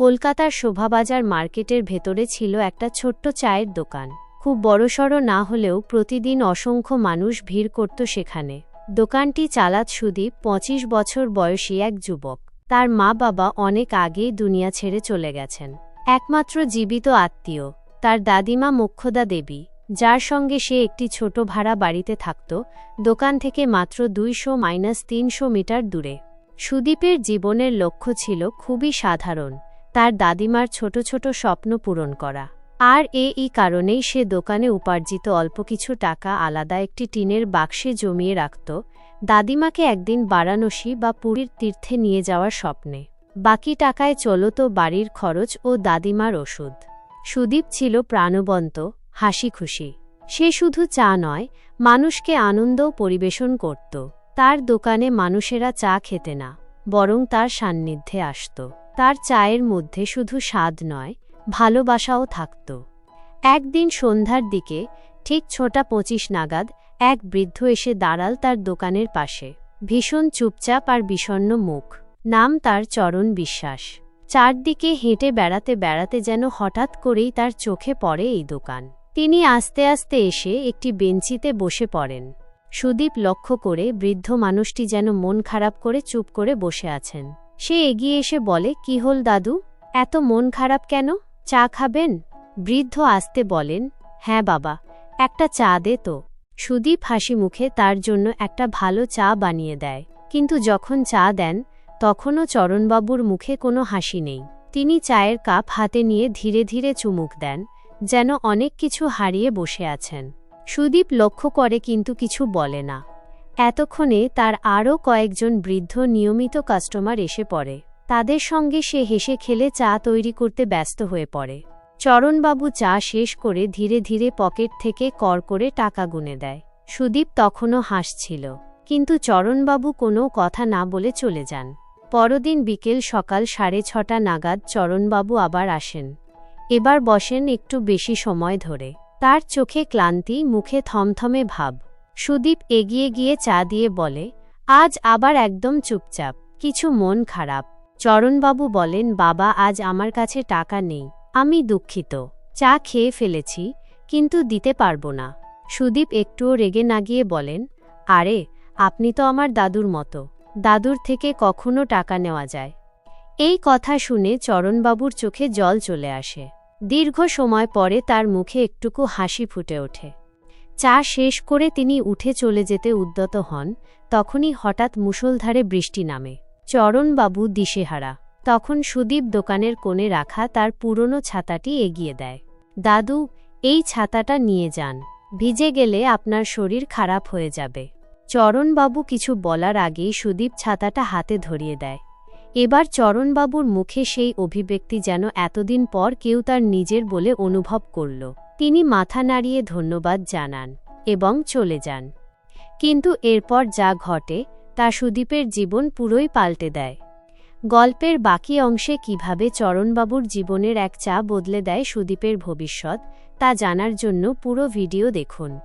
কলকাতার শোভাবাজার মার্কেটের ভেতরে ছিল একটা ছোট্ট চায়ের দোকান। খুব বড়সড় না হলেও প্রতিদিন অসংখ্য মানুষ ভিড় করত সেখানে। দোকানটি চালাত সুদীপ, পঁচিশ বছর বয়সী এক যুবক। তার মা বাবা অনেক আগেই দুনিয়া ছেড়ে চলে গেছেন। একমাত্র জীবিত আত্মীয়, তার দাদিমা মোক্ষদা দেবী, যার সঙ্গে সে একটি ছোট ভাড়া বাড়িতে থাকত, দোকান থেকে মাত্র দুইশো মাইনাস তিনশো মিটার দূরে। সুদীপের জীবনের লক্ষ্য ছিল খুবই সাধারণ। তার দাদিমার ছোট ছোট স্বপ্ন পূরণ করা। আর এই কারণেই সে দোকানে উপার্জিত অল্প কিছু টাকা আলাদা একটি টিনের বাক্সে জমিয়ে রাখত, দাদিমাকে একদিন বারাণসী বা পুরীর তীর্থে নিয়ে যাওয়ার স্বপ্নে। বাকি টাকায় চলত বাড়ির খরচ ও দাদিমার ওষুধ। সুদীপ ছিল প্রাণবন্ত হাসি খুশি সে শুধু চা নয়, মানুষকে আনন্দও পরিবেশন করত। তার দোকানে মানুষেরা চা খেতে না, বরং তার সান্নিধ্যে আসত। তার চায়ের মধ্যে শুধু স্বাদ নয়, ভালোবাসাও থাকত। একদিন সন্ধ্যার দিকে, ঠিক ছোটা পঁচিশ নাগাদ, এক বৃদ্ধ এসে দাঁড়াল তার দোকানের পাশে। ভীষণ চুপচাপ আর বিষণ্ন মুখ। নাম তার চরণ বিশ্বাস। চারদিকে হেঁটে বেড়াতে বেড়াতে যেন হঠাৎ করেই তার চোখে পড়ে এই দোকান। তিনি আস্তে আস্তে এসে একটি বেঞ্চিতে বসে পড়েন। সুদীপ লক্ষ্য করে বৃদ্ধ মানুষটি যেন মন খারাপ করে চুপ করে বসে আছেন। সে এগিয়ে এসে বলে, কি হল দাদু? এত মন খারাপ কেন? চা খাবেন? বৃদ্ধ আসতে বলেন হ্যাঁ বাবা, একটা চা দে তো। সুদীপ হাসি মুখে তার জন্য একটা ভালো চা বানিয়ে দেয়। কিন্তু যখন চা দেন, তখনও চরণবাবুর মুখে কোনো হাসি নেই। তিনি চায়ের কাপ হাতে নিয়ে ধীরে ধীরে চুমুক দেন, যেন অনেক কিছু হারিয়ে বসে আছেন। সুদীপ লক্ষ্য করে কিন্তু কিছু বলে না। এতক্ষণে তার আরও কয়েকজন বৃদ্ধ নিয়মিত কাস্টমার এসে পড়ে। তাদের সঙ্গে সে হেসে খেলে চা তৈরি করতে ব্যস্ত হয়ে পড়ে। চরণবাবু চা শেষ করে ধীরে ধীরে পকেট থেকে কর করে টাকা গুনে দেয়। সুদীপ তখনও হাসছিল, কিন্তু চরণবাবু কোনো কথা না বলে চলে যান। পরদিন বিকেল সকাল সাড়ে ছটা নাগাদ চরণবাবু আবার আসেন। এবার বসেন একটু বেশি সময় ধরে। তার চোখে ক্লান্তি, মুখে থমথমে ভাব। সুদীপ এগিয়ে গিয়ে চা দিয়ে বলে, আজ আবার একদম চুপচাপ, কিছু মন খারাপ। চরণবাবু বলেন, বাবা, আজ আমার কাছে টাকা নেই, আমি দুঃখিত, চা খেয়ে ফেলেছি, কিন্তু দিতে পারব না। সুদীপ একটুও রেগে না গিয়ে বলেন, আরে, আপনি তো আমার দাদুর মতো, দাদুর থেকে কখনো টাকা নেওয়া যায়? এই কথা শুনে চরণবাবুর চোখে জল চলে আসে। দীর্ঘ সময় পরে তার মুখে একটুকু হাসি ফুটে ওঠে। চা শেষ করে তিনি উঠে চলে যেতে উদ্যত হন, তখনই হঠাৎ মুষলধারে বৃষ্টি নামে। চরণবাবু দিশেহারা। তখন সুদীপ দোকানের কোণে রাখা তার পুরনো ছাতাটি এগিয়ে দেয়। দাদু, এই ছাতাটা নিয়ে যান। ভিজে গেলে আপনার শরীর খারাপ হয়ে যাবে। চরণবাবু কিছু বলার আগেই সুদীপ ছাতাটা হাতে ধরিয়ে দেয়। এবার চরণবাবুর মুখে সেই অভিব্যক্তি যেন এতদিন পর কেউ তার নিজের বলে অনুভব করল। তিনি মাথা নাড়িয়ে ধন্যবাদ জানান এবং চলে যান। কিন্তু এরপর যা ঘটে, তা সুদীপের জীবন পুরোই পাল্টে দেয়। গল্পের বাকি অংশে কীভাবে চরণবাবুর জীবনের এক চা বদলে দেয় সুদীপের ভবিষ্যৎ, তা জানার জন্য পুরো ভিডিও দেখুন।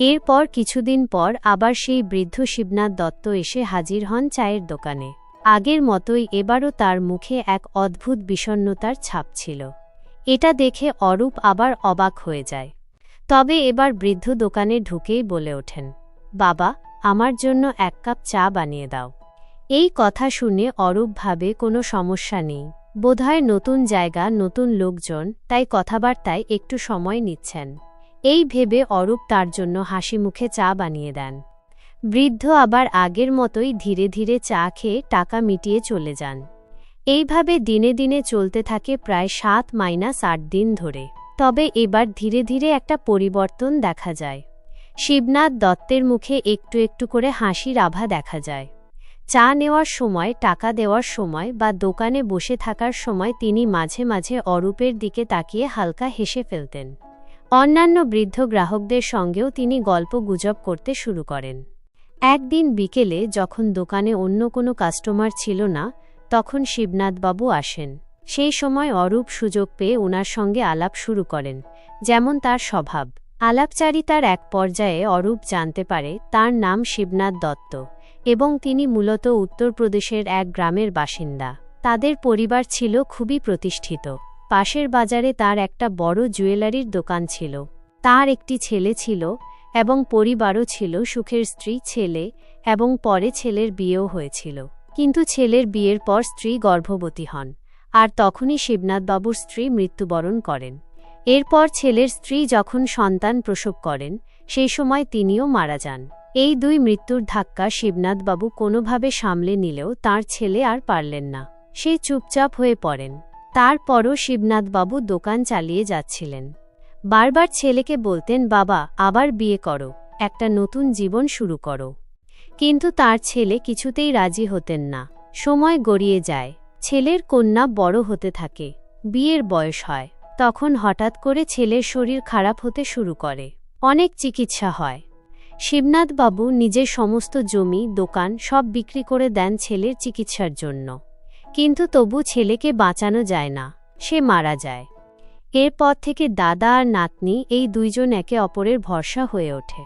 এরপর কিছুদিন পর আবার সেই বৃদ্ধ শিবনাথ দত্ত এসে হাজির হন চায়ের দোকানে। আগের মতোই এবারও তার মুখে এক অদ্ভুত বিষণ্নতার ছাপ ছিল। এটা দেখে অরূপ আবার অবাক হয়ে যায়। তবে এবার বৃদ্ধ দোকানে ঢুকেই বলে ওঠেন, বাবা, আমার জন্য এক কাপ চা বানিয়ে দাও। এই কথা শুনে অরূপ ভাবে, কোনো সমস্যা নেই। বোধহয় নতুন জায়গা, নতুন লোকজন, তাই কথাবার্তায় একটু সময় নিচ্ছেন। এই ভেবে অরূপ তার জন্য হাসি মুখে চা বানিয়ে দেন। বৃদ্ধ আবার আগের মতোই ধীরে ধীরে চা খেয়ে টাকা মিটিয়ে চলে যান। এইভাবে দিনে দিনে চলতে থাকে প্রায় সাত মাইনাস আট দিন ধরে। তবে এবার ধীরে ধীরে একটা পরিবর্তন দেখা যায়। শিবনাথ দত্তের মুখে একটু একটু করে হাসির আভা দেখা যায়। চা নেওয়ার সময়, টাকা দেওয়ার সময় বা দোকানে বসে থাকার সময় তিনি মাঝে মাঝে অরূপের দিকে তাকিয়ে হালকা হেসে ফেলতেন। অন্যান্য বৃদ্ধ গ্রাহকদের সঙ্গেও তিনি গল্প গুজব করতে শুরু করেন। একদিন বিকেলে যখন দোকানে অন্য কোনো কাস্টমার ছিল না তখন শিবনাথবাবু আসেন। সেই সময় অরূপ সুযোগ পেয়ে ওনার সঙ্গে আলাপ শুরু করেন, যেমন তার স্বভাব। আলাপচারিতার এক পর্যায়ে অরূপ জানতে পারে তার নাম শিবনাথ দত্ত এবং তিনি মূলত উত্তরপ্রদেশের এক গ্রামের বাসিন্দা। তাদের পরিবার ছিল খুবই প্রতিষ্ঠিত। পাশের বাজারে তার একটা বড় জুয়েলারির দোকান ছিল। তার একটি ছেলে ছিল এবং পরিবারও ছিল সুখের স্ত্রী, ছেলে এবং পরে ছেলের বিয়েও হয়েছিল। কিন্তু ছেলের বিয়ের পর স্ত্রী গর্ভবতী হন, আর তখনই শিবনাথবাবুর স্ত্রী মৃত্যুবরণ করেন। এরপর ছেলের স্ত্রী যখন সন্তান প্রসব করেন, সেই সময় তিনিও মারা যান। এই দুই মৃত্যুর ধাক্কা শিবনাথবাবু কোনোভাবে সামলে নিলেও তার ছেলে আর পারলেন না। সে চুপচাপ হয়ে পড়েন। তারপরও শিবনাথবাবু দোকান চালিয়ে যাচ্ছিলেন। বারবার ছেলেকে বলতেন, বাবা, আবার বিয়ে করো। একটা নতুন জীবন শুরু করো। কিন্তু তার ছেলে কিছুতেই রাজি হতেন না। সময় গড়িয়ে যায়। ছেলের কন্যা বড় হতে থাকে। বিয়ের বয়স হয়। তখন হঠাৎ করে ছেলের শরীর খারাপ হতে শুরু করে। অনেক চিকিৎসা হয়। শিবনাথবাবু নিজের সমস্ত জমি, দোকান সব বিক্রি করে দেন ছেলের চিকিৎসার জন্য। কিন্তু তবু ছেলেকে বাঁচানো যায় না। সে মারা যায়। এরপর থেকে দাদা আর নাতনি এই দুইজন একে অপরের ভরসা হয়ে ওঠে।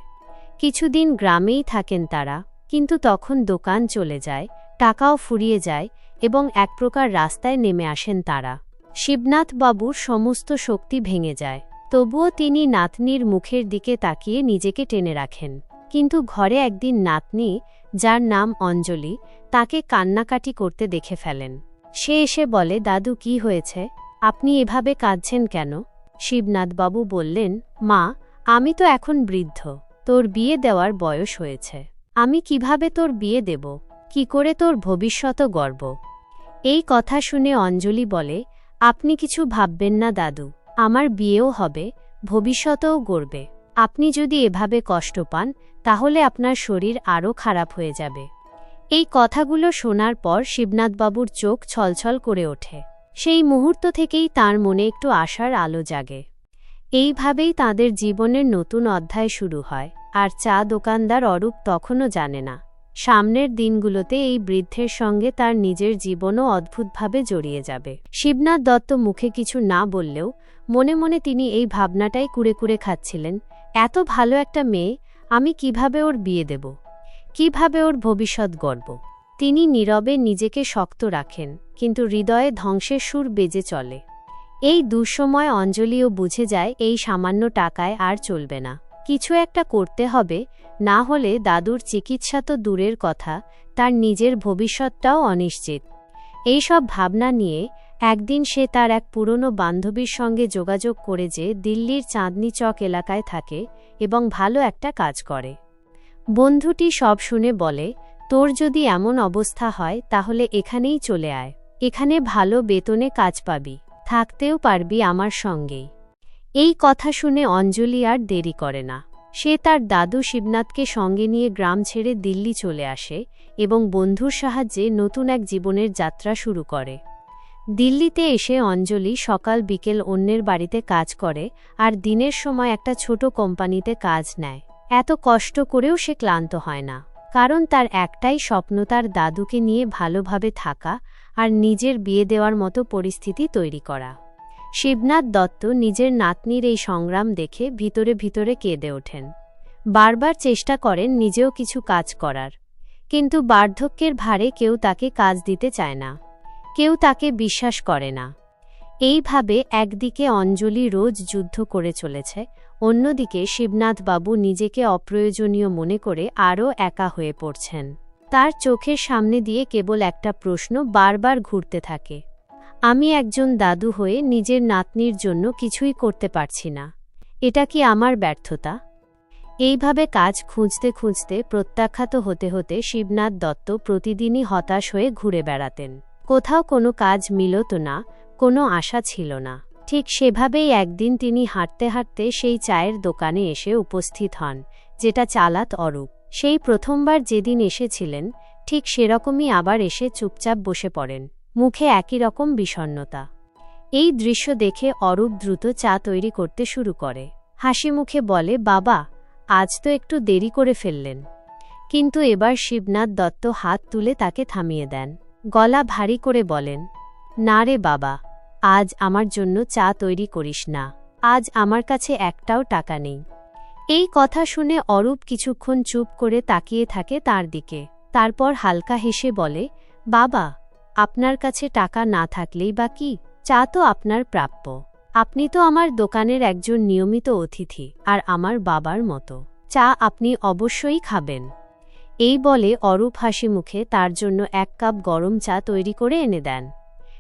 কিছুদিন গ্রামেই থাকেন তারা। কিন্তু তখন দোকান চলে যায়, টাকাও ফুরিয়ে যায় এবং এক প্রকার রাস্তায় নেমে আসেন তারা। শিবনাথ বাবুর সমস্ত শক্তি ভেঙে যায়। তবুও তিনি নাতনির মুখের দিকে তাকিয়ে নিজেকে টেনে রাখেন। কিন্তু ঘরে একদিন নাতনি, যার নাম অঞ্জলি, তাকে কান্নাকাটি করতে দেখে ফেলেন। সে এসে বলে, দাদু, কি হয়েছে? আপনি এভাবে কাঁদছেন কেন? শিবনাথবাবু বললেন, মা, আমি তো এখন বৃদ্ধ। তোর বিয়ে দেওয়ার বয়স হয়েছে। আমি কীভাবে তোর বিয়ে দেব? কি করে তোর ভবিষ্যৎ গর্ব এই কথা শুনে অঞ্জলি বলে, আপনি কিছু ভাববেন না দাদু, আমার বিয়েও হবে ভবিষ্যতেও গড়বে। আপনি যদি এভাবে কষ্ট পান, তাহলে আপনার শরীর আরও খারাপ হয়ে যাবে এই কথাগুলো শোনার পর শিবনাথবাবুর চোখ ছলছল করে ওঠে। সেই মুহূর্ত থেকেই তার মনে একটু আশার আলো জাগে। এইভাবেই তাদের জীবনের নতুন অধ্যায় শুরু হয়। আর চা দোকানদার অরূপ তখনও জানে না। সামনের দিনগুলোতে এই বৃদ্ধের সঙ্গে তার নিজের জীবনও অদ্ভুতভাবে জড়িয়ে যাবে। শিবনাথ দত্ত মুখে কিছু না বললেও মনে মনে তিনি এই ভাবনাটাই কুড়ে কুড়ে খাচ্ছিলেন, এত ভালো একটা মেয়ে, আমি কীভাবে ওর বিয়ে দেব? কীভাবে ওর ভবিষ্যৎ গর্ব তিনি নীরবে নিজেকে শক্ত রাখেন, কিন্তু হৃদয়ে ধ্বংসের সুর বেজে চলে। এই দুঃসময় অঞ্জলিও বুঝে যায় এই সামান্য টাকায় আর চলবে না। কিছু একটা করতে হবে, না হলে দাদুর চিকিৎসা তো দূরের কথা, তার নিজের ভবিষ্যৎটাও অনিশ্চিত। এইসব ভাবনা নিয়ে একদিন সে তার এক পুরনো বান্ধবীর সঙ্গে যোগাযোগ করে যে দিল্লির চাঁদনি চক এলাকায় থাকে এবং ভালো একটা কাজ করে। বন্ধুটি সব শুনে বলে, তোর যদি এমন অবস্থা হয়, তাহলে এখানেই চলে আয়। এখানে ভালো বেতনে কাজ পাবি। থাকতেও পারবি আমার সঙ্গেই। এই কথা শুনে অঞ্জলি আর দেরি করে না। সে তার দাদু শিবনাথকে সঙ্গে নিয়ে গ্রাম ছেড়ে দিল্লি চলে আসে এবং বন্ধুর সাহায্যে নতুন এক জীবনের যাত্রা শুরু করে। দিল্লিতে এসে অঞ্জলি সকাল বিকেল অন্যের বাড়িতে কাজ করে আর দিনের সময় একটা ছোট কোম্পানিতে কাজ নেয়। এত কষ্ট করেও সে ক্লান্ত হয় না। কারণ তার একটাই স্বপ্ন তার দাদুকে নিয়ে ভালোভাবে থাকা আর নিজের বিয়ে দেওয়ার মতো পরিস্থিতি তৈরি করা। শিবনাথ দত্ত নিজের নাতনির এই সংগ্রাম দেখে ভিতরে ভিতরে কেঁদে ওঠেন। বারবার চেষ্টা করেন নিজেও কিছু কাজ করার। কিন্তু বার্ধক্যের ভারে কেউ তাকে কাজ দিতে চায় না। কেউ তাকে বিশ্বাস করে না। এইভাবে একদিকে অঞ্জলি রোজ যুদ্ধ করে চলেছে, অন্যদিকে শিবনাথবাবু নিজেকে অপ্রয়োজনীয় মনে করে আরও একা হয়ে পড়ছেন। তার চোখের সামনে দিয়ে কেবল একটা প্রশ্ন বারবার ঘুরতে থাকে। আমি একজন দাদু হয়ে নিজের নাতনির জন্য কিছুই করতে পারছি না। এটা কি আমার ব্যর্থতা? এইভাবে কাজ খুঁজতে খুঁজতে প্রত্যাখ্যাত হতে হতে শিবনাথ দত্ত প্রতিদিনই হতাশ হয়ে ঘুরে বেড়াতেন। কোথাও কোনো কাজ মিলত না, কোনো আশা ছিল না। ঠিক সেভাবেই একদিন তিনি হাঁটতে হাঁটতে সেই চায়ের দোকানে এসে উপস্থিত হন, যেটা চালাত অরূপ। সেই প্রথমবার যেদিন এসেছিলেন, ঠিক সেরকমই আবার এসে চুপচাপ বসে পড়েন। মুখে একই রকম বিষণ্নতা এই দৃশ্য দেখে অরূপ দ্রুত চা তৈরি করতে শুরু করে। হাসি মুখে বলে, বাবা, আজ তো একটু দেরি করে ফেললেন। কিন্তু এবার শিবনাথ দত্ত হাত তুলে তাকে থামিয়ে দেন। গলা ভারী করে বলেন, না রে বাবা, আজ আমার জন্য চা তৈরি করিস না। আজ আমার কাছে একটাও টাকা নেই। এই কথা শুনে অরূপ কিছুক্ষণ চুপ করে তাকিয়ে থাকে তার দিকে। তারপর হালকা হেসে বলে, বাবা আপনার কাছে টাকা না থাকলেই বা কি? চা তো আপনার প্রাপ্য। আপনি তো আমার দোকানের একজন নিয়মিত অতিথি, আর আমার বাবার মতো। চা আপনি অবশ্যই খাবেন। এই বলে অরূপ হাসি মুখে তার জন্য এক কাপ গরম চা তৈরি করে এনে দেন।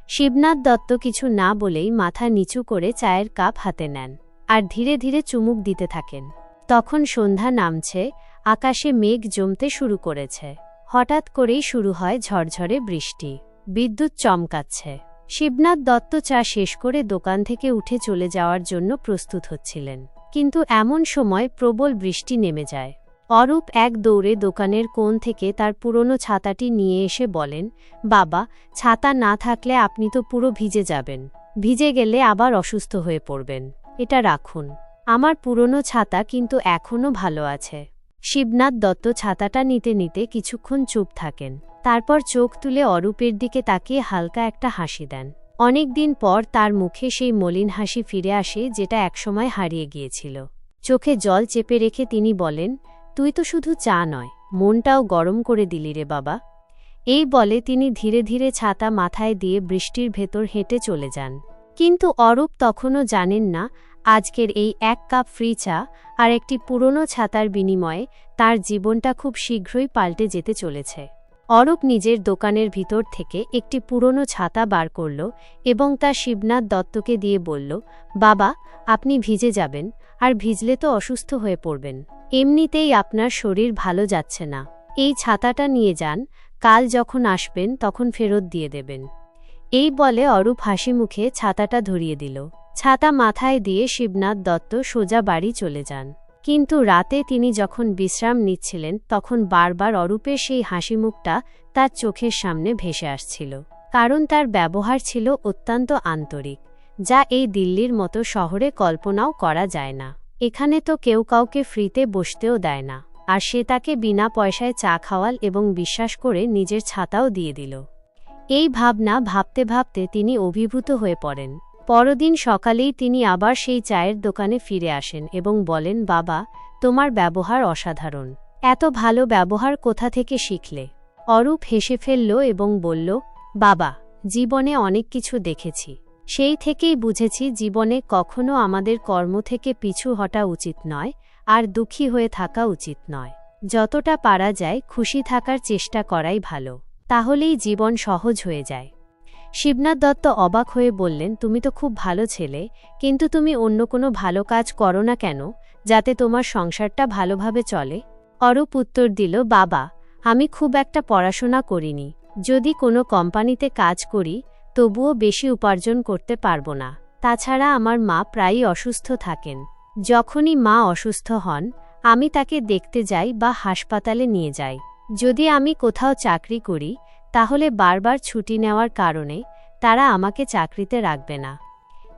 শিবনাথ দত্ত কিছু না বলেই মাথা নিচু করে চায়ের কাপ হাতে নেন, আর ধীরে ধীরে চুমুক দিতে থাকেন। তখন সন্ধ্যা নামছে, আকাশে মেঘ জমতে শুরু করেছে। হঠাৎ করেই শুরু হয় ঝরঝরে বৃষ্টি। বিদ্যুৎ চমকাচ্ছে। শিবনাথ দত্ত চা শেষ করে দোকান থেকে উঠে চলে যাওয়ার জন্য প্রস্তুত হচ্ছিলেন। কিন্তু এমন সময় প্রবল বৃষ্টি নেমে যায়। অরূপ এক দৌড়ে দোকানের কোণ থেকে তার পুরনো ছাতাটি নিয়ে এসে বলেন, বাবা, ছাতা না থাকলে আপনি তো পুরো ভিজে যাবেন। ভিজে গেলে আবার অসুস্থ হয়ে পড়বেন। এটা রাখুন। আমার পুরনো ছাতা কিন্তু এখনও ভালো আছে। শিবনাথ দত্ত ছাতাটা নিতে নিতে কিছুক্ষণ চুপ থাকেন। তারপর চোখ তুলে অরূপের দিকে তাকিয়ে হালকা একটা হাসি দেন। অনেকদিন পর তার মুখে সেই মলিন হাসি ফিরে আসে যেটা একসময় হারিয়ে গিয়েছিল। চোখে জল চেপে রেখে তিনি বলেন, তুই তো শুধু চা নয়, মনটাও গরম করে দিলি রে বাবা। এই বলে তিনি ধীরে ধীরে ছাতা মাথায় দিয়ে বৃষ্টির ভেতর হেঁটে চলে যান। কিন্তু অরূপ তখনও জানেন না আজকের এই এক কাপ ফ্রি চা আর একটি পুরনো ছাতার বিনিময়ে তার জীবনটা খুব শীঘ্রই পাল্টে যেতে চলেছে। অরূপ নিজের দোকানের ভিতর থেকে একটি পুরনো ছাতা বার করল এবং তা শিবনাথ দত্তকে দিয়ে বলল, বাবা, আপনি ভিজে যাবেন আর ভিজলে তো অসুস্থ হয়ে পড়বেন। এমনিতেই আপনার শরীর ভালো যাচ্ছে না। এই ছাতাটা নিয়ে যান, কাল যখন আসবেন তখন ফেরত দিয়ে দেবেন। এই বলে অরূপ হাসি মুখে ছাতাটা ধরিয়ে দিল। ছাতা মাথায় দিয়ে শিবনাথ দত্ত সোজা বাড়ি চলে যান। কিন্তু রাতে তিনি যখন বিশ্রাম নিচ্ছিলেন, তখন বারবার অরূপের সেই হাসি মুখটা তার চোখের সামনে ভেসে আসছিল। কারণ তার ব্যবহার ছিল অত্যন্ত আন্তরিক, যা এই দিল্লির মতো শহরে কল্পনাও করা যায় না। এখানে তো কেউ কাউকে ফ্রিতে বসতেও দেয় না, আর সে তাকে বিনা পয়সায় চা খাওয়াল এবং বিশ্বাস করে নিজের ছাতাও দিয়ে দিল। এই ভাবনা ভাবতে ভাবতে তিনি অভিভূত হয়ে পড়েন। পরদিন সকালেই তিনি আবার সেই চায়ের দোকানে ফিরে আসেন এবং বলেন, বাবা, তোমার ব্যবহার অসাধারণ। এত ভালো ব্যবহার কোথা থেকে শিখলে? অরূপ হেসে ফেলল এবং বলল, বাবা, জীবনে অনেক কিছু দেখেছি। সেই থেকেই বুঝেছি জীবনে কখনো আমাদের কর্ম থেকে পিছু হটা উচিত নয়, আর দুঃখী হয়ে থাকা উচিত নয়। যতটা পারা যায় খুশি থাকার চেষ্টা করাই ভালো। তাহলেই জীবন সহজ হয়ে যায়। শিবনাথ দত্ত অবাক হয়ে বললেন, তুমি তো খুব ভালো ছেলে, কিন্তু তুমি অন্য কোনো ভালো কাজ করো না কেন, যাতে তোমার সংসারটা ভালোভাবে চলে? অরূপ উত্তর দিল, বাবা, আমি খুব একটা পড়াশোনা করিনি। যদি কোনো কোম্পানিতে কাজ করি, তবুও বেশি উপার্জন করতে পারব না। তাছাড়া আমার মা প্রায়ই অসুস্থ থাকেন। যখনই মা অসুস্থ হন, আমি তাকে দেখতে যাই বা হাসপাতালে নিয়ে যাই। যদি আমি কোথাও চাকরি করি, তাহলে বারবার ছুটি নেওয়ার কারণে তারা আমাকে চাকরিতে রাখবে না।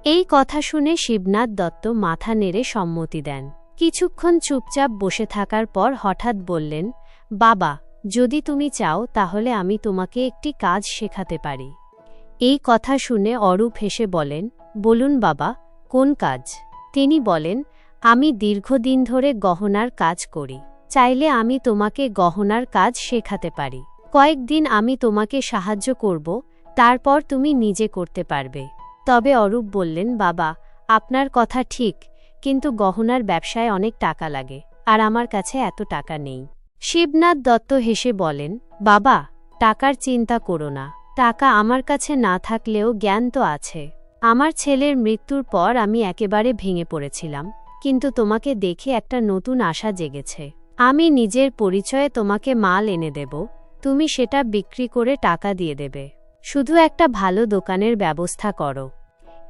এই কথা শুনে শিবনাথ দত্ত মাথা নেড়ে সম্মতি দেন। কিছুক্ষণ চুপচাপ বসে থাকার পর হঠাৎ বললেন, বাবা, যদি তুমি চাও, তাহলে আমি তোমাকে একটি কাজ শেখাতে পারি। এই কথা শুনে অরূপ হেসে বলেন, বলুন বাবা, কোন কাজ? তিনি বলেন, আমি দীর্ঘদিন ধরে গহনার কাজ করি। চাইলে আমি তোমাকে গহনার কাজ শেখাতে পারি। কয়েকদিন আমি তোমাকে সাহায্য করব, তারপর তুমি নিজে করতে পারবে। তবে অরূপ বললেন, বাবা, আপনার কথা ঠিক, কিন্তু গহনার ব্যবসায় অনেক টাকা লাগে, আর আমার কাছে এত টাকা নেই। শিবনাথ দত্ত হেসে বলেন, বাবা, টাকার চিন্তা করো না। টাকা আমার কাছে না থাকলেও জ্ঞান তো আছে। আমার ছেলের মৃত্যুর পর আমি একেবারে ভেঙে পড়েছিলাম, কিন্তু তোমাকে দেখে একটা নতুন আশা জেগেছে। আমি নিজের পরিচয়ে তোমাকে মাল এনে দেব, তুমি সেটা বিক্রি করে টাকা দিয়ে দেবে। শুধু একটা ভালো দোকানের ব্যবস্থা করো।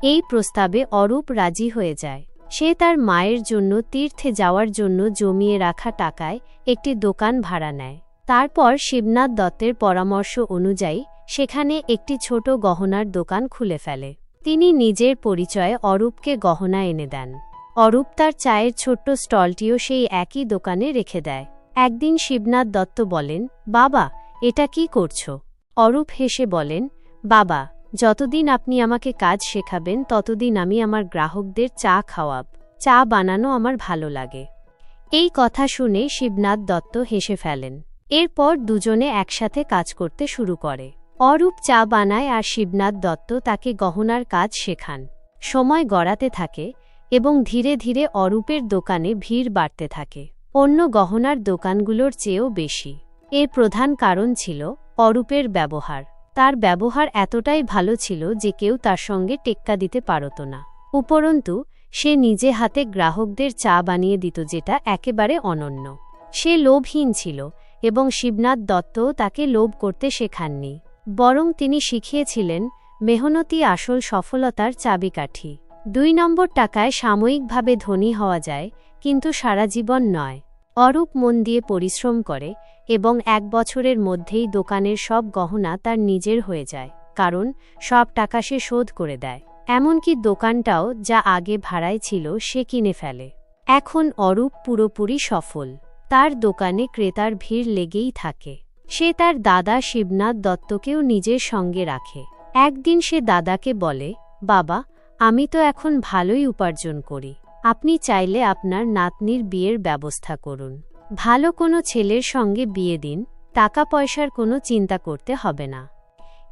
এই প্রস্তাবে অরূপ রাজি হয়ে যায়। সে তার মায়ের জন্য তীর্থে যাওয়ার জন্য জমিয়ে রাখা টাকায় একটি দোকান ভাড়া নেয়। তারপর শিবনাথ দত্তের পরামর্শ অনুযায়ী সেখানে একটি ছোট গহনার দোকান খুলে ফেলে। তিনি নিজের পরিচয়ে অরূপকে গহনা এনে দেন। অরূপ তার চায়ের ছোট্ট স্টলটিও সেই একই দোকানে রেখে দেয়। একদিন শিবনাথ দত্ত বলেন, বাবা, এটা কি করছ? অরূপ হেসে বলেন, বাবা, যতদিন আপনি আমাকে কাজ শেখাবেন, ততদিন আমি আমার গ্রাহকদের চা খাওয়াব। চা বানানো আমার ভালো লাগে। এই কথা শুনে শিবনাথ দত্ত হেসে ফেলেন। এরপর দুজনে একসাথে কাজ করতে শুরু করে। অরূপ চা বানায় আর শিবনাথ দত্ত তাকে গহনার কাজ শেখান। সময় গড়াতে থাকে এবং ধীরে ধীরে অরূপের দোকানে ভিড় বাড়তে থাকে। অন্য গহনার দোকানগুলোর চেয়েও বেশি। এর প্রধান কারণ ছিল অরূপের ব্যবহার। তার ব্যবহার এতটাই ভালো ছিল যে কেউ তার সঙ্গে টেক্কা দিতে পারত না। উপরন্তু, সে নিজে হাতে গ্রাহকদের চা বানিয়ে দিত যেটা একেবারে অনন্য। সে লোভহীন ছিল এবং শিবনাথ দত্তও তাকে লোভ করতে শেখাননি। বরং তিনি শিখিয়েছিলেন, মেহনতি আসল সফলতার চাবিকাঠি। দুই নম্বর টাকায় সাময়িকভাবে ধনী হওয়া যায়, কিন্তু সারা জীবন নয়। অরূপ মন দিয়ে পরিশ্রম করে এবং এক বছরের মধ্যেই দোকানের সব গহনা তার নিজের হয়ে যায়, কারণ সব টাকা সে শোধ করে দেয়। এমনকি দোকানটাও যা আগে ভাড়ায় ছিল সে কিনে ফেলে। এখন অরূপ পুরোপুরি সফল। তার দোকানে ক্রেতার ভিড় লেগেই থাকে। সে তার দাদা শিবনাথ দত্তকেও নিজের সঙ্গে রাখে। একদিন সে দাদাকে বলে, বাবা আমি তো এখন ভালোই উপার্জন করি। আপনি চাইলে আপনার নাতনির বিয়ের ব্যবস্থা করুন। ভালো কোনো ছেলের সঙ্গে বিয়ে দিন টাকা পয়সার কোনো চিন্তা করতে হবে না।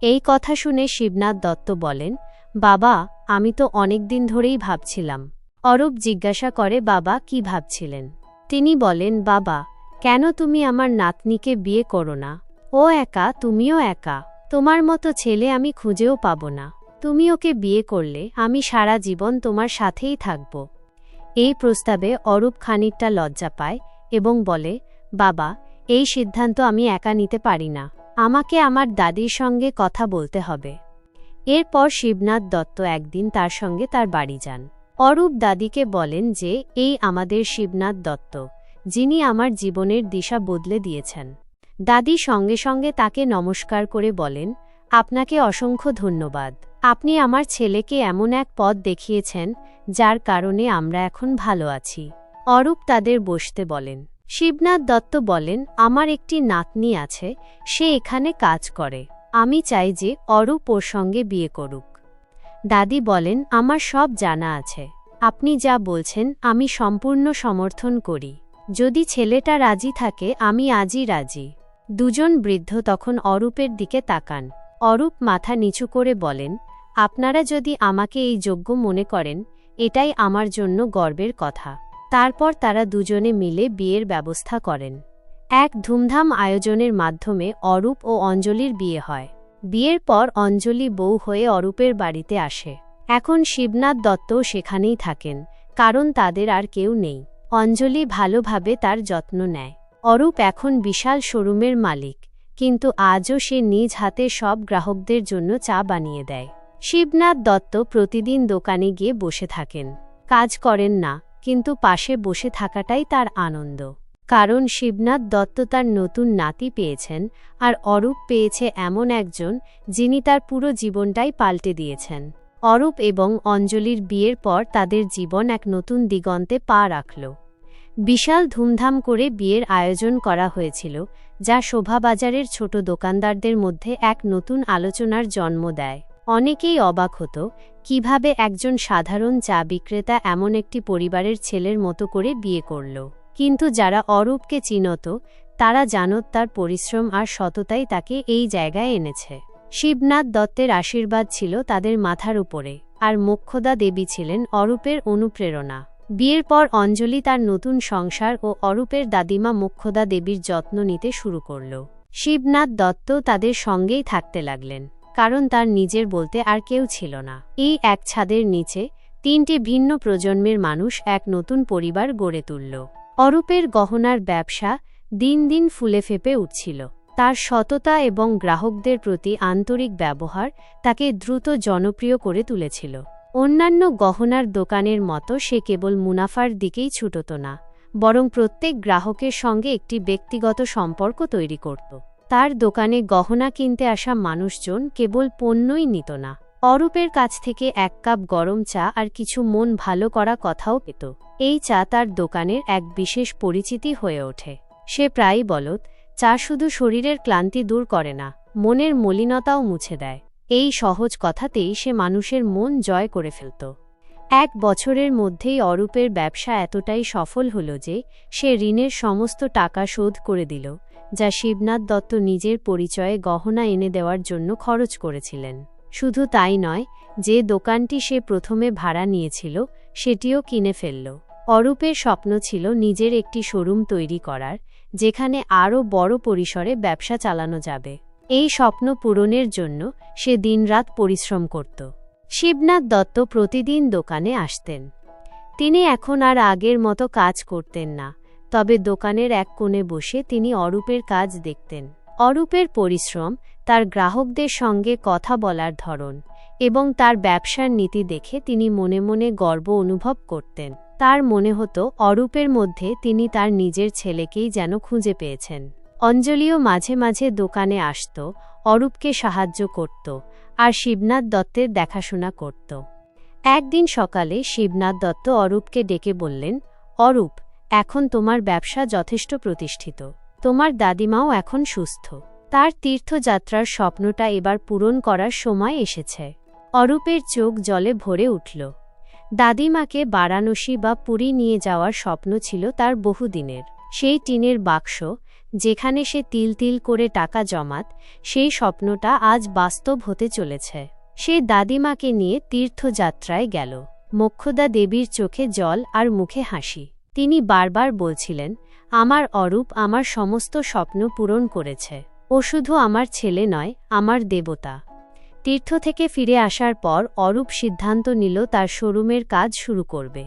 এই কথা শুনে শিবনাথ দত্ত বলেন, বাবা, আমি তো অনেক দিন ধরেই ভাবছিলাম। অরূপ জিজ্ঞাসা করে, বাবা, কি ভাবছিলেন? তিনি বলেন, বাবা, কেন তুমি আমার নাতনিকে বিয়ে করো না? ও একা, তুমিও একা। তোমার মতো ছেলে আমি খুঁজেও পাব না। তুমি ওকে বিয়ে করলে, আমি সারা জীবন তোমার সাথেই থাকব। এই প্রস্তাবে অরূপ খানিকটা লজ্জা পায় এবং বলে, বাবা, এই সিদ্ধান্ত আমি একা নিতে পারি না। আমাকে আমার দাদির সঙ্গে কথা বলতে হবে। এরপর শিবনাথ দত্ত একদিন তার সঙ্গে তার বাড়ি যান। অরূপ দাদিকে বলেন যে, এই আমাদের শিবনাথ দত্ত, যিনি আমার জীবনের দিশা বদলে দিয়েছেন। দাদি সঙ্গে সঙ্গে তাকে নমস্কার করে বলেন, আপনাকে অসংখ্য ধন্যবাদ। আপনি আমার ছেলেকে এমন এক পথ দেখিয়েছেন, যার কারণে আমরা এখন ভালো আছি। অরূপ তাদের বসতে বলেন। শিবনাথ দত্ত বলেন, আমার একটি নাতনি আছে, সে এখানে কাজ করে। আমি চাই যে অরূপ ওর সঙ্গে বিয়ে করুক। দাদি বলেন, আমার সব জানা আছে। আপনি যা বলছেন, আমি সম্পূর্ণ সমর্থন করি। যদি ছেলেটা রাজি থাকে, আমি আজই রাজি। দুজন বৃদ্ধ তখন অরূপের দিকে তাকান। অরূপ মাথা নিচু করে বলেন আপনারা যদি আমাকে এই যোগ্য মনে করেন, এটাই আমার জন্য গর্বের কথা। তারপর তারা দুজনে মিলে বিয়ের ব্যবস্থা করেন। এক ধুমধাম আয়োজনের মাধ্যমে অরূপ ও অঞ্জলির বিয়ে হয়। বিয়ের পর অঞ্জলি বউ হয়ে অরূপের বাড়িতে আসে। এখন শিবনাথ দত্তও সেখানেই থাকেন, কারণ তাদের আর কেউ নেই। অঞ্জলি ভালোভাবে তার যত্ন নেয়। অরূপ এখন বিশাল শোরুমের মালিক, কিন্তু আজও সে নিজ হাতে সব গ্রাহকদের জন্য চা বানিয়ে দেয়। শিবনাথ দত্ত প্রতিদিন দোকানে গিয়ে বসে থাকেন। কাজ করেন না, কিন্তু পাশে বসে থাকাটাই তার আনন্দ। কারণ শিবনাথ দত্ত তার নতুন নাতি পেয়েছেন আর অরূপ পেয়েছে এমন একজন যিনি তার পুরো জীবনটাই পাল্টে দিয়েছেন। অরূপ এবং অঞ্জলির বিয়ের পর তাদের জীবন এক নতুন দিগন্তে পা রাখল। বিশাল ধুমধাম করে বিয়ের আয়োজন করা হয়েছিল, যা শোভাবাজারের ছোট দোকানদারদের মধ্যে এক নতুন আলোচনার জন্ম দেয়। অনেকেই অবাক হতো কীভাবে একজন সাধারণ চা বিক্রেতা এমন একটি পরিবারের ছেলের মতো করে বিয়ে করল। কিন্তু যারা অরূপকে চিনত, তারা জানত তার পরিশ্রম আর সততাই তাকে এই জায়গায় এনেছে। শিবনাথ দত্তের আশীর্বাদ ছিল তাদের মাথার উপরে, আর মোক্ষদা দেবী ছিলেন অরূপের অনুপ্রেরণা। বিয়ের পর অঞ্জলি তার নতুন সংসার ও অরূপের দাদিমা মোক্ষদা দেবীর যত্ন নিতে শুরু করল। শিবনাথ দত্ত তাদের সঙ্গেই থাকতে লাগলেন। কারণ তার নিজের বলতে আর কেউ ছিল না। এই এক ছাদের নিচে তিনটি ভিন্ন প্রজন্মের মানুষ এক নতুন পরিবার গড়ে তুলল। অরূপের গহনার ব্যবসা দিন দিন ফুলে ফেপে উঠছিল। তার সততা এবং গ্রাহকদের প্রতি আন্তরিক ব্যবহার তাকে দ্রুত জনপ্রিয় করে তুলেছিল। অন্যান্য গহনার দোকানের মতো সে কেবল মুনাফার দিকেই ছুটত না, বরং প্রত্যেক গ্রাহকের সঙ্গে একটি ব্যক্তিগত সম্পর্ক তৈরি করত। তার দোকানে গহনা কিনতে আসা মানুষজন কেবল পণ্যই নিত না। অরূপের কাছ থেকে এক কাপ গরম চা আর কিছু মন ভালো করা কথাও পেত। এই চা তার দোকানের এক বিশেষ পরিচিতি হয়ে ওঠে। সে প্রায়ই বলত, চা শুধু শরীরের ক্লান্তি দূর করে না, মনের মলিনতাও মুছে দেয়। এই সহজ কথাতেই সে মানুষের মন জয় করে ফেলত। এক বছরের মধ্যেই অরূপের ব্যবসা এতটাই সফল হল যে, সে ঋণের সমস্ত টাকা শোধ করে দিল যা শিবনাথ দত্ত নিজের পরিচয়ে গহনা এনে দেওয়ার জন্য খরচ করেছিলেন। শুধু তাই নয়, যে দোকানটি সে প্রথমে ভাড়া নিয়েছিল, সেটিও কিনে ফেলল। অরূপের স্বপ্ন ছিল নিজের একটি শোরুম তৈরি করার, যেখানে আরও বড় পরিসরে ব্যবসা চালানো যাবে। এই স্বপ্ন পূরণের জন্য সে দিনরাত পরিশ্রম করত। শিবনাথ দত্ত প্রতিদিন দোকানে আসতেন। তিনি এখন আর আগের মতো কাজ করতেন না। তবে দোকানের এক কোণে বসে তিনি অরূপের কাজ দেখতেন। অরূপের পরিশ্রম, তার গ্রাহকদের সঙ্গে কথা বলার ধরন এবং তার ব্যবসার নীতি দেখে তিনি মনে মনে গর্ব অনুভব করতেন। তার মনে হতো, অরূপের মধ্যে তিনি তার নিজের ছেলেকেই যেন খুঁজে পেয়েছেন। অঞ্জলিও মাঝে মাঝে দোকানে আসত, অরূপকে সাহায্য করত আর শিবনাথ দত্তের দেখাশোনা করত। একদিন সকালে শিবনাথ দত্ত অরূপকে ডেকে বললেন, অরূপ এখন তোমার ব্যবসা যথেষ্ট প্রতিষ্ঠিত। তোমার দাদিমাও এখন সুস্থ। তার তীর্থযাত্রার স্বপ্নটা এবার পূরণ করার সময় এসেছে। অরূপের চোখ জলে ভরে উঠল। দাদিমাকে বারাণসী বা পুরী নিয়ে যাওয়ার স্বপ্ন ছিল তার বহুদিনের। সেই টিনের বাক্স, যেখানে সে তিল তিল করে টাকা জমাত, সেই স্বপ্নটা আজ বাস্তব হতে চলেছে। সে দাদিমাকে নিয়ে তীর্থযাত্রায় গেল। মোক্ষদা দেবীর চোখে জল আর মুখে হাসি। বারবার বলছিলেন, আমার অরূপ আমার সমস্ত স্বপ্ন পূরণ করেছে। ও শুধু আমার ছেলে নয়, আমার দেবতা। তীর্থ থেকে ফিরে আসার পর অরূপ সিদ্ধান্ত নিল তার শোরুমের কাজ শুরু করবে।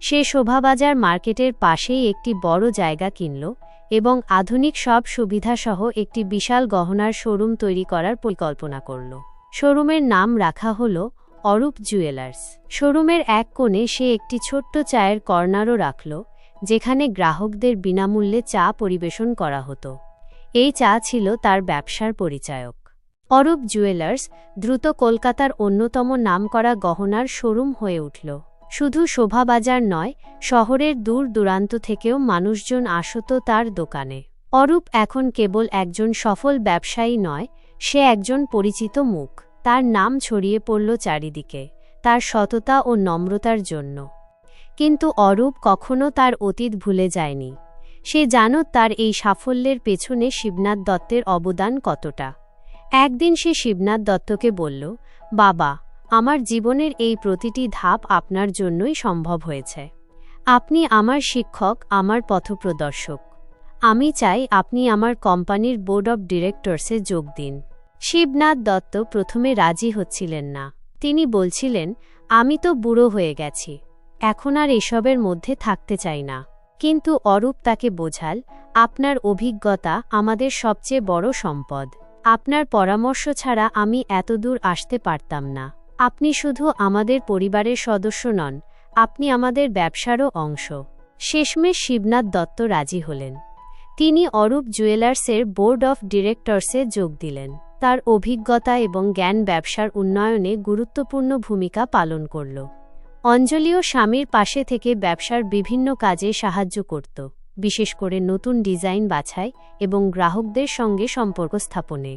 সে শোভাবাজার মার্কেটের পাশেই একটি বড় জায়গা কিনল এবং আধুনিক সব সুবিধাসহ একটি বিশাল গহনার শোরুম তৈরি করার পরিকল্পনা করল। শোরুমের নাম রাখা হল অরূপ জুয়েলার্স। শোরুমের এক কোণে সে একটি ছোট্ট চায়ের কর্নারও রাখল, যেখানে গ্রাহকদের বিনামূল্যে চা পরিবেশন করা হতো। এই চা ছিল তার ব্যবসার পরিচায়ক। অরূপ জুয়েলার্স দ্রুত কলকাতার অন্যতম নামকরা গহনার শোরুম হয়ে উঠল। শুধু শোভাবাজার নয়, শহরের দূর দূরান্ত থেকেও মানুষজন আসত তার দোকানে। অরূপ এখন কেবল একজন সফল ব্যবসায়ী নয়, সে একজন পরিচিত মুখ। তার নাম ছড়িয়ে পড়ল চারিদিকে, তার সততা ও নম্রতার জন্য। কিন্তু অরূপ কখনো তার অতীত ভুলে যায়নি। সে জানত তার এই সাফল্যের পেছনে শিবনাথ দত্তের অবদান কতটা। একদিন সে শিবনাথ দত্তকে বলল, বাবা, আমার জীবনের এই প্রতিটি ধাপ আপনার জন্যই সম্ভব হয়েছে। আপনি আমার শিক্ষক, আমার পথপ্রদর্শক। আমি চাই আপনি আমার কোম্পানির বোর্ড অব ডিরেক্টরসে যোগ দিন। শিবনাথ দত্ত প্রথমে রাজি হচ্ছিলেন না। তিনি বলছিলেন, আমি তো বুড়ো হয়ে গেছি। এখন আর এসবের মধ্যে থাকতে চাই না। কিন্তু অরূপ তাকে বোঝাল, আপনার অভিজ্ঞতা আমাদের সবচেয়ে বড় সম্পদ। আপনার পরামর্শ ছাড়া আমি এতদূর আসতে পারতাম না। আপনি শুধু আমাদের পরিবারের সদস্য নন, আপনি আমাদের ব্যবসারও অংশ শেষমেশ শিবনাথ দত্ত রাজি হলেন। তিনি অরূপ জুয়েলার্সের বোর্ড অফ ডিরেক্টরসে যোগ দিলেন। তার অভিজ্ঞতা এবং জ্ঞান ব্যবসার উন্নয়নে গুরুত্বপূর্ণ ভূমিকা পালন করল। অঞ্জলিও স্বামীর পাশে থেকে ব্যবসার বিভিন্ন কাজে সাহায্য করত, বিশেষ করে নতুন ডিজাইন বাছাই এবং গ্রাহকদের সঙ্গে সম্পর্ক স্থাপনে।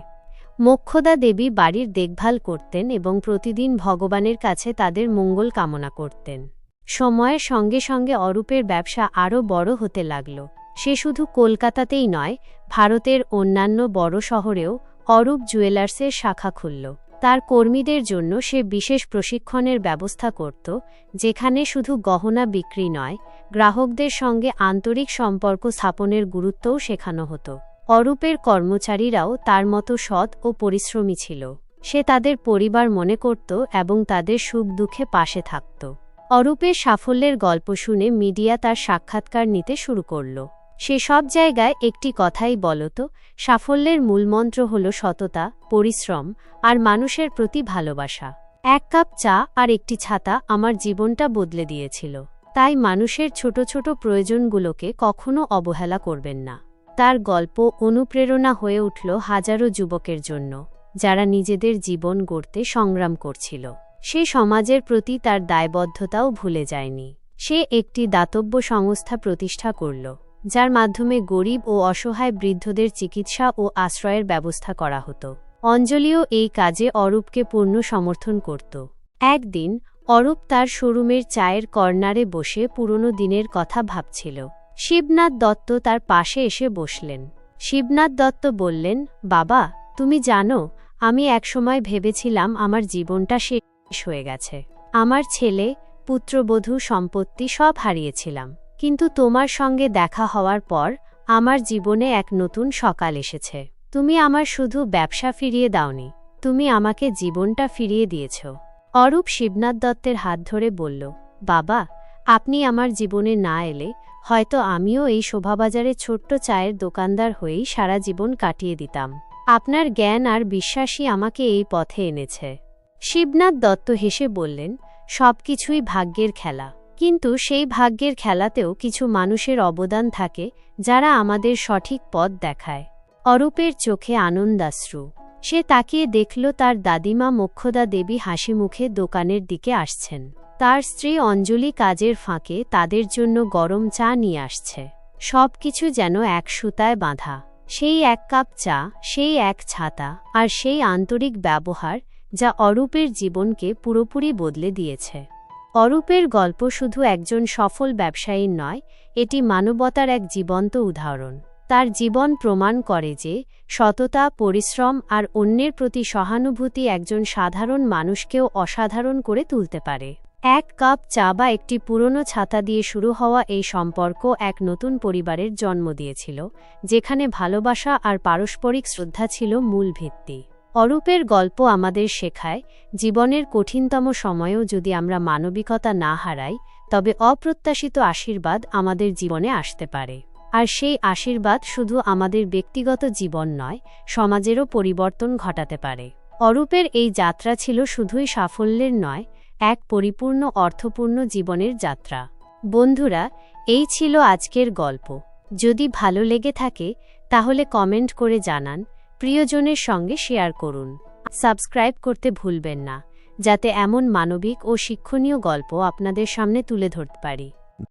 মোক্ষদা দেবী বাড়ির দেখভাল করতেন এবং প্রতিদিন ভগবানের কাছে তাদের মঙ্গল কামনা করতেন। সময়ের সঙ্গে সঙ্গে অরূপের ব্যবসা আরও বড় হতে লাগল। সে শুধু কলকাতাতেই নয়, ভারতের অন্যান্য বড় শহরেও অরূপ জুয়েলার্সের শাখা খুলল। তার কর্মীদের জন্য সে বিশেষ প্রশিক্ষণের ব্যবস্থা করত, যেখানে শুধু গহনা বিক্রি নয়, গ্রাহকদের সঙ্গে আন্তরিক সম্পর্ক স্থাপনের গুরুত্বও শেখানো হতো। অরূপের কর্মচারীরাও তার মতো সৎ ও পরিশ্রমী ছিল। সে তাদের পরিবার মনে করত এবং তাদের সুখ দুঃখে পাশে থাকত। অরূপের সাফল্যের গল্প শুনে মিডিয়া তার সাক্ষাৎকার নিতে শুরু করল। সে সব জায়গায় একটি কথাই বলত সাফল্যের মূলমন্ত্র হল সততা, পরিশ্রম আর মানুষের প্রতি ভালোবাসা। এক কাপ চা আর একটি ছাতা আমার জীবনটা বদলে দিয়েছিল। তাই মানুষের ছোট ছোট প্রয়োজনগুলোকে কখনো অবহেলা করবেন না। তার গল্প অনুপ্রেরণা হয়ে উঠল হাজারো যুবকের জন্য, যারা নিজেদের জীবন গড়তে সংগ্রাম করছিল। সে সমাজের প্রতি তার দায়বদ্ধতাও ভুলে যায়নি। সে একটি দাতব্য সংস্থা প্রতিষ্ঠা করল। যার মাধ্যমে গরিব ও অসহায় বৃদ্ধদের চিকিৎসা ও আশ্রয়ের ব্যবস্থা করা হতো। অঞ্জলিও এই কাজে অরূপকে পূর্ণ সমর্থন করত। একদিন, অরূপ তার শোরুমের চায়ের কর্নারে বসে পুরনো দিনের কথা ভাবছিল। শিবনাথ দত্ত তার পাশে এসে বসলেন। শিবনাথ দত্ত বললেন, বাবা, তুমি জানো, আমি একসময় ভেবেছিলাম আমার জীবনটা শেষ হয়ে গেছে। আমার ছেলে, পুত্রবধূ, সম্পত্তি সব হারিয়েছিলাম। কিন্তু তোমার সঙ্গে দেখা হওয়ার পর, আমার জীবনে এক নতুন সকাল এসেছে। তুমি আমার শুধু ব্যবসা ফিরিয়ে দাওনি, তুমি আমাকে জীবনটা ফিরিয়ে দিয়েছ। অরূপ শিবনাথ দত্তের হাত ধরে বলল, বাবা, আপনি আমার জীবনে না এলে, হয়তো আমিও এই শোভাবাজারে ছোট্ট চায়ের দোকানদার হয়েই সারা জীবন কাটিয়ে দিতাম। আপনার জ্ঞান আর বিশ্বাসই আমাকে এই পথে এনেছে। শিবনাথ দত্ত হেসে বললেন, সবকিছুই ভাগ্যের খেলা। কিন্তু সেই ভাগ্যের খেলাতেও কিছু মানুষের অবদান থাকে, যারা আমাদের সঠিক পথ দেখায়। অরূপের চোখে আনন্দাশ্রু। সে তাকিয়ে দেখল তার দাদিমা মক্ষদা দেবী হাসি মুখে দোকানের দিকে আসছেন। তার স্ত্রী অঞ্জলি কাজের ফাঁকে তাদের জন্য গরম চা নিয়ে আসছে। সব কিছু যেন এক সুতায় বাঁধা। সেই এক কাপ চা, সেই এক ছাতা, আর সেই আন্তরিক ব্যবহার, যা অরূপের জীবনকে পুরোপুরি বদলে দিয়েছে। অরূপের গল্প শুধু একজন সফল ব্যবসায়ীর নয়, এটি মানবতার এক জীবন্ত উদাহরণ। তার জীবন প্রমাণ করে যে, সততা, পরিশ্রম আর অন্যের প্রতি সহানুভূতি একজন সাধারণ মানুষকেও অসাধারণ করে তুলতে পারে। এক কাপ চা বা একটি পুরনো ছাতা দিয়ে শুরু হওয়া এই সম্পর্ক এক নতুন পরিবারের জন্ম দিয়েছিল, যেখানে ভালোবাসা আর পারস্পরিক শ্রদ্ধা ছিল মূল ভিত্তি। অরূপের গল্প আমাদের শেখায়, জীবনের কঠিনতম সময়েও যদি আমরা মানবিকতা না হারাই, তবে অপ্রত্যাশিত আশীর্বাদ আমাদের জীবনে আসতে পারে। আর সেই আশীর্বাদ শুধু আমাদের ব্যক্তিগত জীবন নয়, সমাজেরও পরিবর্তন ঘটাতে পারে। অরূপের এই যাত্রা ছিল শুধুই সাফল্যের নয়, এক পরিপূর্ণ, অর্থপূর্ণ জীবনের যাত্রা। বন্ধুরা, এই ছিল আজকের গল্প। যদি ভালো লেগে থাকে, তাহলে কমেন্ট করে জানান প্রিয়জনের সঙ্গে শেয়ার করুন। সাবস্ক্রাইব করতে ভুলবেন না, যাতে এমন মানবিক ও শিক্ষণীয় গল্প আপনাদের সামনে তুলে ধরতে পারি।